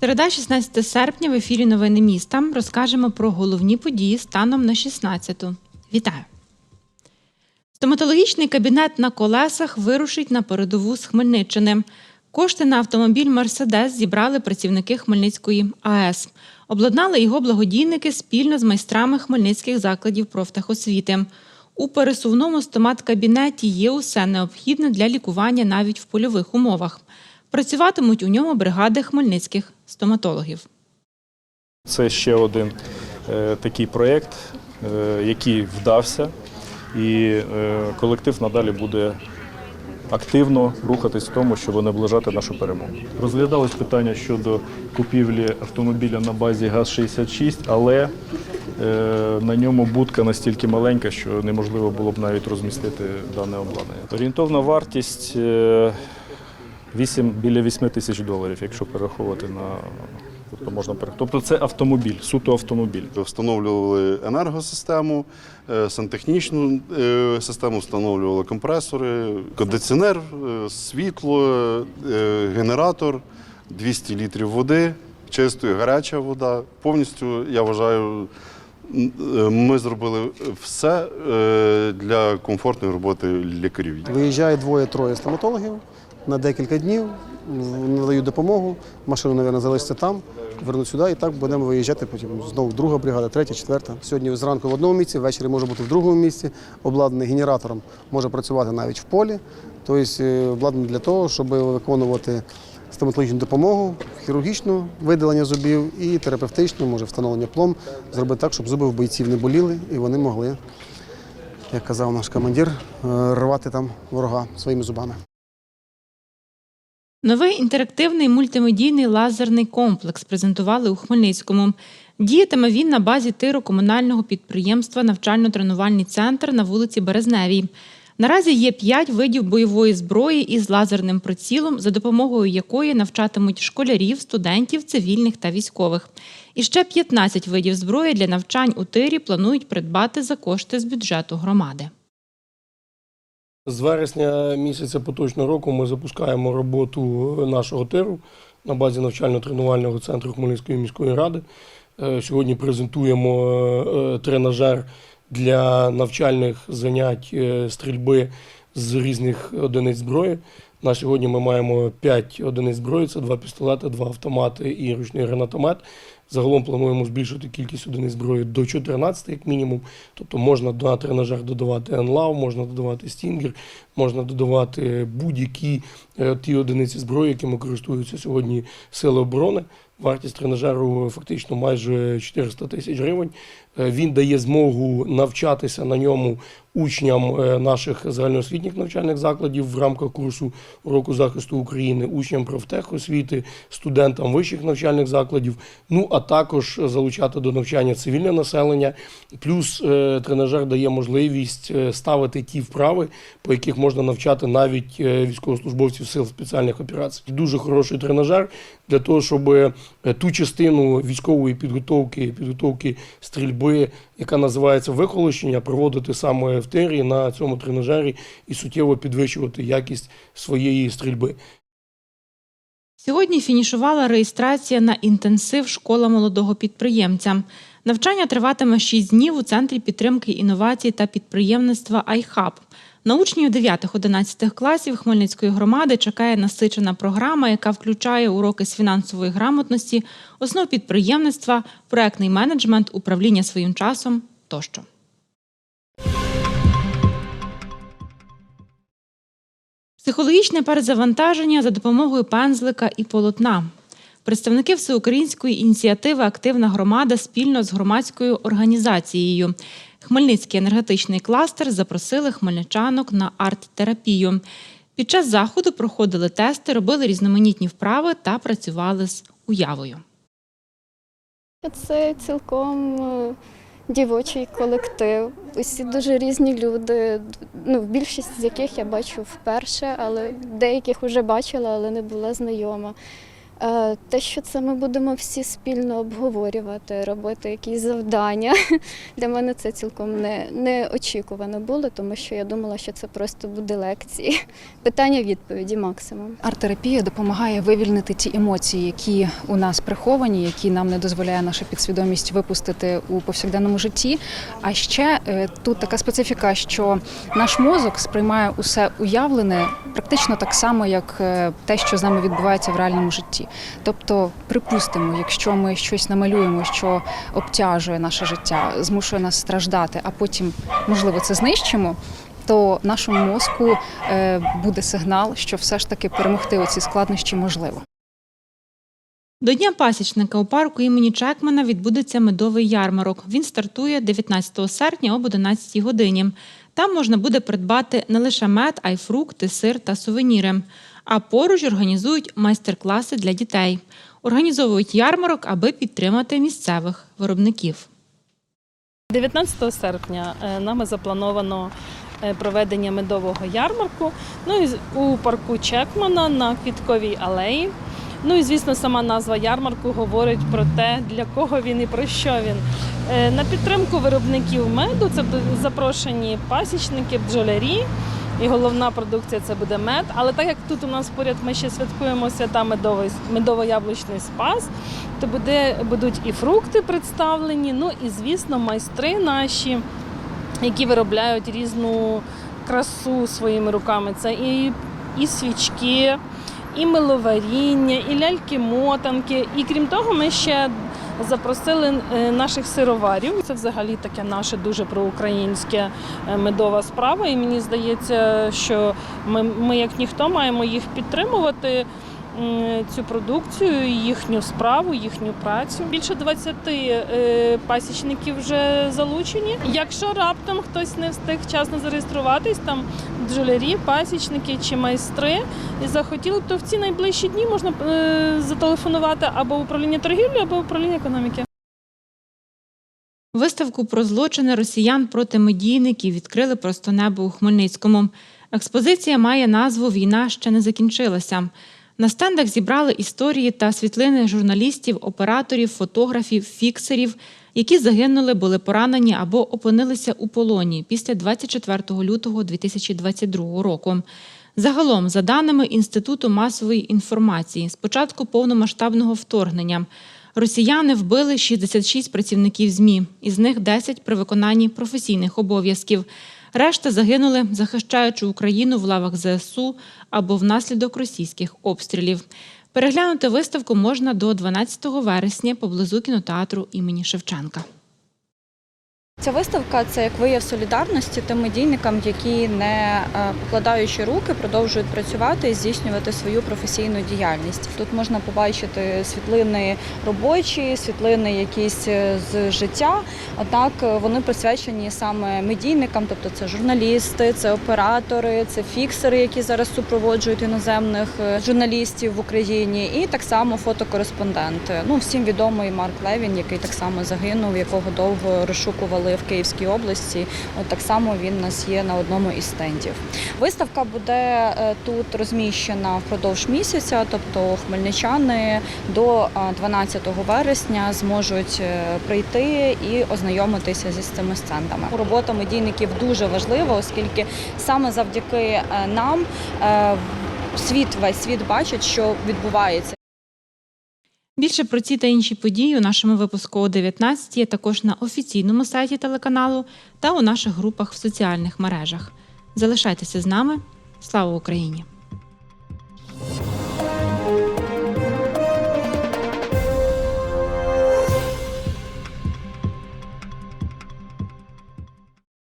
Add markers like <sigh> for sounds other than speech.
Середа, 16 серпня в ефірі Новини міста розкажемо про головні події станом на 16-ту. Вітаю! Стоматологічний кабінет на колесах вирушить на передову з Хмельниччини. Кошти на автомобіль Мерседес зібрали працівники Хмельницької АЕС. Обладнали його благодійники спільно з майстрами хмельницьких закладів профтехосвіти. У пересувному стомат-кабінеті є усе необхідне для лікування навіть в польових умовах. Працюватимуть у ньому бригади хмельницьких стоматологів. Це ще один е, такий проєкт, е, який вдався, і е, колектив надалі буде активно рухатись в тому, щоб наближати нашу перемогу. Розглядалось питання щодо купівлі автомобіля на базі ГАЗ-66, але е, на ньому будка настільки маленька, що неможливо було б навіть розмістити дане обладнання. Орієнтовна вартість е, 8, біля 8 тисяч доларів, якщо перераховувати на тобто можна Тобто це автомобіль, суто автомобіль. Встановлювали енергосистему, е, сантехнічну е, систему, встановлювали компресори, кондиціонер, е, світло, генератор, 200 літрів води, чистої, гаряча вода. Повністю, я вважаю, ми зробили все для комфортної роботи лікарів. Виїжджає двоє-троє стоматологів на декілька днів, м, надають допомогу. Машина, мабуть, залишиться там, вернуть сюди, і так будемо виїжджати. Потім знову друга бригада, третя, четверта. Сьогодні зранку в одному місці, ввечері може бути в другому місці. Обладнаний генератором може працювати навіть в полі. Тобто е, обладнаний для того, щоб виконувати стоматологічну допомогу, хірургічну видалення зубів і терапевтичну, може встановлення плом, зробити так, щоб зуби в бойців не боліли і вони могли як казав наш командир, е, рвати там ворога своїми зубами. Новий інтерактивний мультимедійний лазерний комплекс презентували у Хмельницькому. Діятиме він на базі тиру комунального підприємства Навчально-тренувальний центр на вулиці Березневій. Наразі є п'ять видів бойової зброї із лазерним прицілом, за допомогою якої навчатимуть школярів, студентів, цивільних та військових. І ще 15 видів зброї для навчань у тирі планують придбати за кошти з бюджету громади. З вересня місяця поточного року ми запускаємо роботу нашого тиру на базі навчально-тренувального центру Хмельницької міської ради. Е, Сьогодні презентуємо е, тренажер для навчальних занять е, стрільби з різних одиниць зброї. На сьогодні ми маємо 5 одиниць зброї: це два пістолети, два автомати і ручний гранатомет. Загалом плануємо збільшити кількість одиниць зброї до 14, як мінімум. Тобто можна на тренажер додавати енлав, можна додавати стінгер, можна додавати будь-які е, ті одиниці зброї, якими користуються сьогодні сили оборони. Вартість тренажеру фактично майже 400 тисяч гривень. Е, Він дає змогу навчатися на ньому учням е, наших загальноосвітніх навчальних закладів в рамках курсу уроку захисту України, учням профтехосвіти, студентам вищих навчальних закладів. Ну а також залучати до навчання цивільне населення. Плюс е, тренажер дає можливість ставити ті вправи, по яких можна навчати навіть військовослужбовців сил спеціальних операцій. Дуже хороший тренажер для того, щоб е, ту частину військової підготовки, підготовки стрільби, яка називається вихолощення, проводити саме в тирі на цьому тренажері і суттєво підвищувати якість своєї стрільби. Сьогодні фінішувала реєстрація на інтенсив школа молодого підприємця. Навчання триватиме 6 днів у центрі підтримки інновацій та підприємництва iHub. На учнів 9-11 класів Хмельницької громади чекає насичена програма, яка включає уроки з фінансової грамотності, основ підприємництва, проектний менеджмент, управління своїм часом тощо. Психологічне перезавантаження за допомогою пензлика і полотна. Представники всеукраїнської ініціативи Активна громада спільно з громадською організацією Хмельницький енергетичний кластер запросили хмельничанок на арт-терапію. Під час заходу проходили тести, робили різноманітні вправи та працювали з уявою. Це цілком е, дівочий колектив. Усі дуже різні люди. Ну, більшість з яких я бачу вперше, але деяких вже бачила, але не була знайома. Е, Те, що це ми будемо всі спільно обговорювати, робити якісь завдання. <laughs> Для мене це цілком не, неочікувано було, тому що я думала, що це просто буде лекції. <laughs> Питання-відповіді максимум. Арт-терапія допомагає вивільнити ті емоції, які у нас приховані, які нам не дозволяє наша підсвідомість випустити у повсякденному житті. А ще е, тут така специфіка, що наш мозок сприймає усе уявлене практично так само, як е, те, що з нами відбувається в реальному житті. Тобто, припустимо, якщо ми щось намалюємо, що обтяжує наше життя, змушує нас страждати, а потім, можливо, це знищимо. То нашому мозку е, буде сигнал, що все ж таки перемогти оці складнощі можливо. До Дня пасічника у парку імені Чекмана відбудеться медовий ярмарок. Він стартує 19 серпня об 11 годині. Там можна буде придбати не лише мед, а й фрукти, сир та сувеніри. А поруч організують майстер-класи для дітей. Організовують ярмарок, аби підтримати місцевих виробників. 19 серпня е, нами заплановано е, проведення медового ярмарку. Ну і у парку Чекмана на Квітковій алеї. Ну і звісно, сама назва ярмарку говорить про те, для кого він і про що він. Е, На підтримку виробників меду це запрошені пасічники, бджолярі. І головна продукція це буде мед. Але так як тут у нас поряд ми ще святкуємо свята медовий медово-яблучний спас, то буде, будуть і фрукти представлені, ну і звісно, майстри наші, які виробляють різну красу своїми руками. Це і, і свічки, і миловаріння, і ляльки-мотанки. І крім того, ми ще запросили е, наших сироварів. Це взагалі таке наше дуже проукраїнське е, медова справа. І мені здається, що ми, ми як ніхто маємо їх підтримувати цю продукцію, їхню справу, їхню працю. Більше 20 е, пасічників вже залучені. Якщо раптом хтось не встиг вчасно зареєструватись, там бджолярі, пасічники чи майстри захотіли, то в ці найближчі дні можна е, зателефонувати або управління торгівлі, або управління економіки. Виставку про злочини росіян проти медійників відкрили просто небо у Хмельницькому. Експозиція має назву Війна ще не закінчилася. На стендах зібрали історії та світлини журналістів, операторів, фотографів, фіксерів, які загинули, були поранені або опинилися у полоні після 24 лютого 2022 року. Загалом, за даними Інституту масової інформації, з початку повномасштабного вторгнення росіяни вбили 66 працівників ЗМІ, із них 10 при виконанні професійних обов'язків. Решта загинули, захищаючи Україну в лавах ЗСУ або внаслідок російських обстрілів. Переглянути виставку можна до 12 вересня поблизу кінотеатру імені Шевченка. Ця виставка це як вияв солідарності тим медійникам, які не е, покладаючи руки, продовжують працювати і здійснювати свою професійну діяльність. Тут можна побачити світлини робочі, світлини якісь е, з життя. Однак е, вони присвячені саме медійникам, тобто це журналісти, це оператори, це фіксери, які зараз супроводжують іноземних журналістів в Україні, і так само фотокореспонденти. Ну всім відомий Марк Левін, який так само загинув, якого довго розшукували в Київській області. От так само він у нас є на одному із стендів. Виставка буде е, тут розміщена впродовж місяця, тобто хмельничани до е, 12 вересня зможуть е, прийти і ознайомитися зі цими стендами. Робота медійників дуже важлива, оскільки саме завдяки е, нам е, світ весь світ бачить, що відбувається. Більше про ці та інші події у нашому випуску о 19 є також на офіційному сайті телеканалу та у наших групах в соціальних мережах. Залишайтеся з нами. Слава Україні!